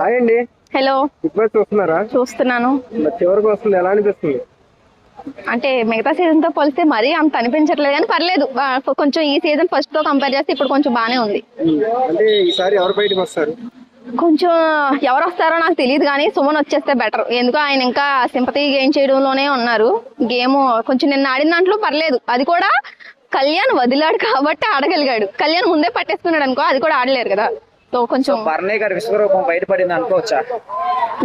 Hi అండి. Hello. చూస్తున్నారా? చూస్తున్నాను. చివరికి వస్తుంది ఎలా అనిపిస్తుంది? అంటే మిగతా సీజన్తో పోలిస్తే మరీ అంత అనిపించట్లేదు కానీ పర్లేదు. కొంచెం ఈ సీజన్ ఫస్ట్తో కంపేర్ చేస్తే ఇప్పుడు కొంచెం బానే ఉంది. అంటే ఈసారి ఎవరు బయటకు వస్తారు? కొంచెం ఎవరు వస్తారో నాకు తెలియదు కానీ సుమన్ వచ్చేస్తే బెటర్. ఎందుకో ఆయన ఇంకా సింపతి గెయిన్ చేయడంలోనే ఉన్నారు. గేమ్ కొంచెం నిన్న ఆడిన దాంట్లో పర్లేదు. అది కూడా కళ్యాణ్ వదిలాడు కాబట్టి ఆడగలిగాడు. కళ్యాణ్ ముందే పట్టేసుకున్నాడు అనుకో అది కూడా ఆడలేరు కదా. కొంచెం బర్నీ గారి విశ్వరూపం బయటపడింది అనుకోవచ్చా?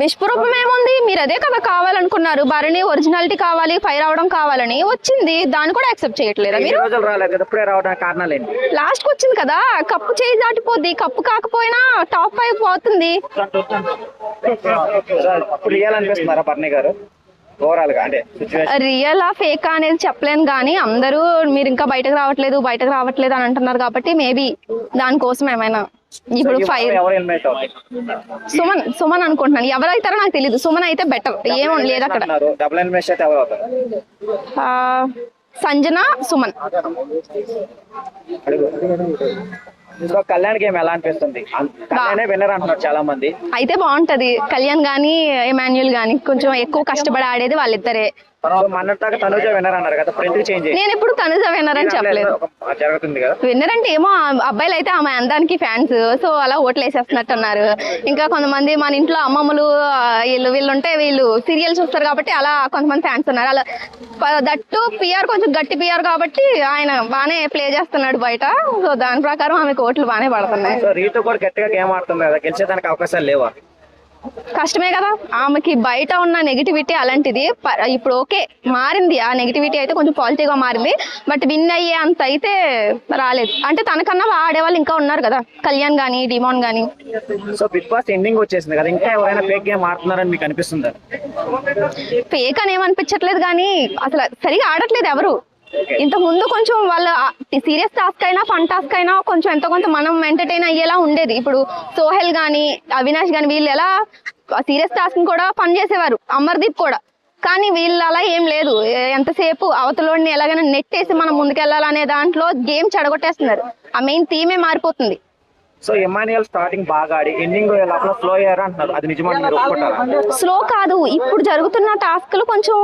విశ్వరూపం ఏముంది? మీరు అదే కదా కావాలనుకున్నారు. భరణి ఒరిజినాలిటీ కావాలి ఫైర్ అవడం కావాలని వచ్చింది. దాన్ని కూడా యాక్సెప్ట్ చేయట్లేదా మీరు? రోజులు రాలేదు కదా ఇప్పుడే రావడానికి కారణాలు ఏంటి? లాస్ట్కి వచ్చింది కదా కప్పు చేయి దాటిపోద్ది. కప్పు కాకపోయినా టాప్ ఫైవ్ పోతుంది. రియల్ అనిపిస్తున్నారా గారు? రియల్ ఆ ఫేక్ అనేది చెప్పలేను కానీ అందరూ మీరు ఇంకా బయటకు రావట్లేదు బయటకు రావట్లేదు అని అంటున్నారు కాబట్టి మేబీ దానికోసం ఏమైనా ఇప్పుడు అవుతాయి సుమన్ సుమన్ అనుకుంటున్నాను. ఎవరైతారో నాకు తెలియదు సుమన్ అయితే బెటర్ ఏమో లేదు అక్కడ. సంజన సుమన్. అడుగు. సో కళ్యాణ్ గేమ్ ఎలా అనిపిస్తుంది? కళ్యాణే విన్నర్ అంటున్నారు చాలా మంది అయితే బాగుంటది. కళ్యాణ్ గానీ ఎమాన్యుల్ గానీ కొంచెం ఎక్కువ కష్టపడి ఆడేది వాళ్ళిద్దరే. సో మొన్నటి దాకా తనుజ విన్నర్ అన్నారు కదా ఇప్పుడు ఎందుకు చేంజ్ నేను ఎప్పుడు తనుజ విన్నర్ అని చెప్పలేదు. జరుగుతుంది కదా. విన్నర్ అంటే ఏమో ఆ అబ్బాయిలు అయితే ఆమె అందానికి ఫ్యాన్స్ సో అలా ఓట్లు వేసేస్తున్నట్టు ఉన్నారు ఇంకా కొంతమంది మన ఇంట్లో అమ్మమ్మలు వీళ్ళు వీళ్ళు ఉంటే వీళ్ళు సీరియల్ చూస్తారు కాబట్టి అలా కొంతమంది ఫ్యాన్స్ ఉన్నారు. అలా దట్టు పిఆర్ కొంచెం గట్టి పిఆర్ కాబట్టి ఆయన బాగానే ప్లే చేస్తున్నాడు బయట. సో దాని ప్రకారం ఆమెకు ఓట్లు బాగానే పడుతున్నాయి. సో రీతు కూడా గట్టిగా గేమ్ ఆడుతుంది కదా గెలిచేదానికి అవకాశాలు లేవా? కష్టమే కదా. ఆమెకి బయట ఉన్న నెగిటివిటీ అలాంటిది ఇప్పుడు ఓకే మారింది. ఆ నెగిటివిటీ అయితే కొంచెం పాజిటివ్గా మారింది. బట్ విన్ అయ్యే అంత అయితే రాలేదు. అంటే తనకన్నా ఆడేవాళ్ళు ఇంకా ఉన్నారు కదా. కళ్యాణ్ గానీ డిమాన్ గానీ. సో బిగ్ బాస్ ఎండింగ్ వచ్చేసింది కదా. ఇంకా ఎవరైనా ఫేక్ గేమ్ ఆడుతున్నారని మీకు అనిపిస్తుందా? ఫేక్ అని ఏమనిపించట్లేదు కానీ అసలు సరిగా ఆడట్లేదు ఎవరు. ఇంతకు ముందు కొంచెం వాళ్ళ సీరియస్ టాస్క్ అయినా ఫన్ టాస్క్ అయినా కొంచెం ఎంతో కొంత మనం ఎంటర్టైన్ అయ్యేలా ఉండేది. ఇప్పుడు సోహెల్ కానీ అవినాష్ కానీ వీళ్ళు ఎలా సీరియస్ టాస్క్ కూడా ఫన్ చేసేవారు. అమర్దీప్ కూడా. కానీ వీళ్ళు అలా ఏం లేదు. ఎంతసేపు అవతలోని ఎలాగైనా నెట్టేసి మనం ముందుకెళ్ళాలనే దాంట్లో గేమ్ చెడగొట్టేస్తున్నారు. ఆ మెయిన్ థీమే మారిపోతుంది. సో ఎమాన్యుయల్ స్టార్టింగ్ బాగా ఆడి ఎండింగ్ లోపల ఫ్లో అయ్యారు అంటున్నారు. అది నిజమని మీరు ఒప్పుకుంటారా? స్లో కాదు. ఇప్పుడు జరుగుతున్న టాస్క్లు కొంచెం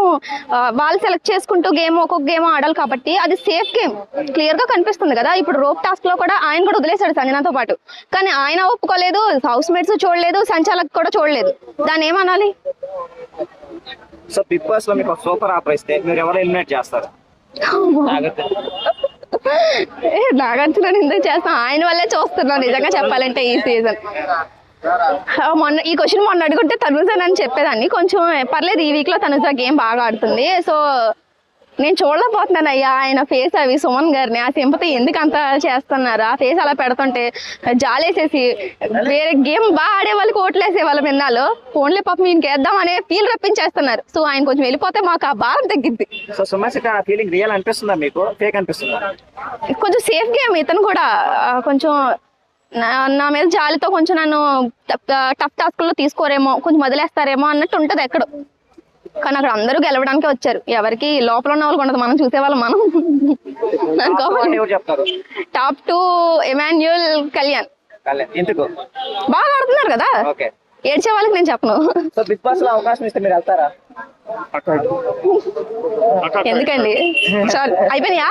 ఆ, వాళ్ళు సెలెక్ట్ చేసుకుంటూ గేమ్ ఒక్కొక్క గేమ్ ఆడాలి కాబట్టి అది సేఫ్ గేమ్ క్లియర్గా కనిపిస్తుంది కదా. ఇప్పుడు రోప్ టాస్క్లో కూడా ఆయన కూడా వదిలేశాడు సంజనాతో పాటు. కానీ ఆయన ఒప్పుకోలేదు హౌస్ మేట్స్ చూడలేదు సంచాలక్ కూడా చూడలేదు. దాన్ని ఏమనాలి? సో బిగ్ బాస్లో మీకు సూపర్ ఆఫర్ ఇస్తే మీరు ఎవరు ఎలిమినేట్ చేస్తారు? నాగార్జున ఎందుకు చేస్తాం? ఆయన వల్లే చూస్తున్నాం నిజంగా చెప్పాలంటే ఈ సీజన్. మొన్న ఈ క్వశ్చన్ మొన్న అడుగుంటే తనుజ అని చెప్పేదాన్ని. కొంచెం పర్లేదు ఈ వీక్లో తనుజ గేమ్ బాగా ఆడుతుంది. సో నేను చూడలేకపోతున్నాను అయ్యా. ఆయన ఫేస్ అవి సుమన్ గారిని ఆ సింపతి ఎందుకు అంత చేస్తున్నారు? ఆ ఫేస్ అలా పెడుతుంటే జాలేసేసి వేరే గేమ్ బాగా ఆడే వాళ్ళకి ఓట్లేసే వాళ్ళ మిన్నాలో. ఫోన్లే పాపం ఈయనకి వేద్దాం అనే ఫీల్ రప్పించేస్తున్నారు. సో ఆయన కొంచెం వెళ్ళిపోతే మాకు ఆ భారం తగ్గిద్ది. సో సుమసిక ఆ ఫీలింగ్ రియల్ అనిపిస్తుందా మీకు? ఫేక్ అనిపిస్తుందా? కొంచెం సేఫ్ గేమ్ ఇతను కూడా. కొంచెం నా- నా మీద జాలితో కొంచెం నన్ను టఫ్ టాస్క్లో తీసుకోరేమో కొంచెం వదిలేస్తారేమో అన్నట్టు ఉంటది ఎక్కడ. కానీ అక్కడ అందరూ గెలవడానికే వచ్చారు. ఎవరికి లోపల ఉన్న వాళ్ళకి ఉండదు. మనం చూసేవాళ్ళం మనం. Top ఎవరు చెప్తారు? Top two Emmanuel Kalyan. ఎందుకు? బాగా ఆడుతున్నారు కదా. ఓకే. ఏడ్చే వాళ్ళకి నేను చెప్పను. సో బిగ్ బాస్లో అవకాశం ఇస్తే మీరు వెళ్తారా? ఎందుకండి? అయిపోయినాయా?